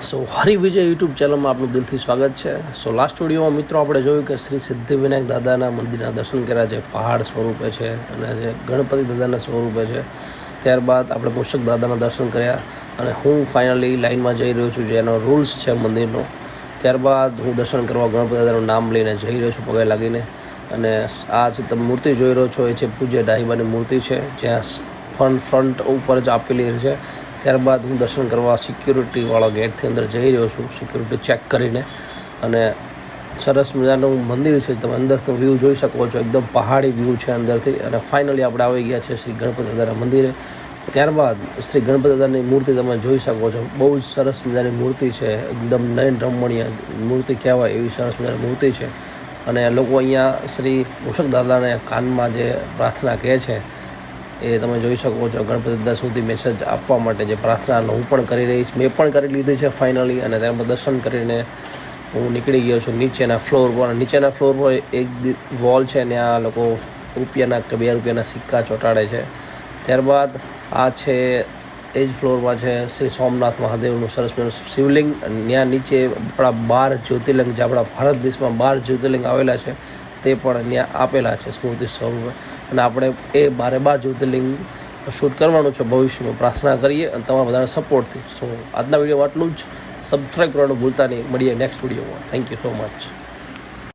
સો હરિવિજય YouTube ચેનલમાં આપનું દિલથી સ્વાગત છે. સો લાસ્ટ વિડીયોમાં મિત્રો આપણે જોયું કે શ્રી સિદ્ધિવિનાયક દાદાના મંદિરના દર્શન કર્યા છે. પહાડ સ્વરૂપે છે અને જે ગણપતિ દાદાના સ્વરૂપે છે. ત્યારબાદ આપણે મૂષક દાદાના દર્શન કર્યા અને હું ફાઇનલી લાઇનમાં જઈ રહ્યો છું, જેનો રૂલ્સ છે મંદિરનો. ત્યારબાદ હું દર્શન કરવા ગણપતિ દાદાનું નામ લઈને જઈ રહ્યો છું પગે લાગીને. અને આ જે તમે મૂર્તિ જોઈ રહ્યો છો, એ છે પૂજ્ય ડાહીબાની મૂર્તિ છે, જ્યાં ફ્રન્ટ ફ્રન્ટ ઉપર જ આપેલી છે. ત્યારબાદ હું દર્શન કરવા સિક્યુરિટીવાળા ગેટથી અંદર જઈ રહ્યો છું. સિક્યુરિટી ચેક કરીને અને સરસ મજાનું મંદિર છે. તમે અંદરથી વ્યૂ જોઈ શકો છો. એકદમ પહાડી વ્યૂ છે અંદરથી. અને ફાઇનલી આપણે આવી ગયા છે શ્રી ગણપતિ દાદાના મંદિરે. ત્યારબાદ શ્રી ગણપતિ દાદાની મૂર્તિ તમે જોઈ શકો છો. બહુ જ સરસ મજાની મૂર્તિ છે. એકદમ નયન રમણીય મૂર્તિ કહેવાય એવી સરસ મજાની મૂર્તિ છે. અને લોકો અહીંયા શ્રી મૂષક દાદાને કાનમાં જે પ્રાર્થના કહે છે એ તમે જોઈ શકો છો ગણપતિ દાદા સુધી મેસેજ આપવા માટે જે પ્રાર્થના હું પણ કરી રહી છું મેં પણ કરી લીધી છે ફાઇનલી અને ત્યારબાદ દર્શન કરીને હું નીકળી ગયો છું નીચેના ફ્લોર પર. નીચેના ફ્લોર પર એક વોલ છે ત્યાં લોકો રૂપિયાના કે બે રૂપિયાના સિક્કા ચોંટાડે છે. ત્યારબાદ આ છે એ જ ફ્લોરમાં છે શ્રી સોમનાથ મહાદેવનું સરસ મજાનું શિવલિંગ. ત્યાં નીચે આપણા બાર જ્યોતિર્લિંગ જે આપણા ભારત દેશમાં બાર જ્યોતિર્લિંગ આવેલા છે. તે પણ અહીંયા આપેલા છે સ્મૃતિ સ્વરૂપે. અને આપણે એ બારે બાર જ્યોતિર્લિંગ શૂટ કરવાનું છે, ભવિષ્યમાં પ્રાર્થના કરીએ અને તમારા બધાના સપોર્ટથી. સો આજના વિડીયોમાં આટલું જ. સબસ્ક્રાઈબ કરવાનું ભૂલતા નહીં. મળીએ નેક્સ્ટ વિડીયોમાં. Thank you so much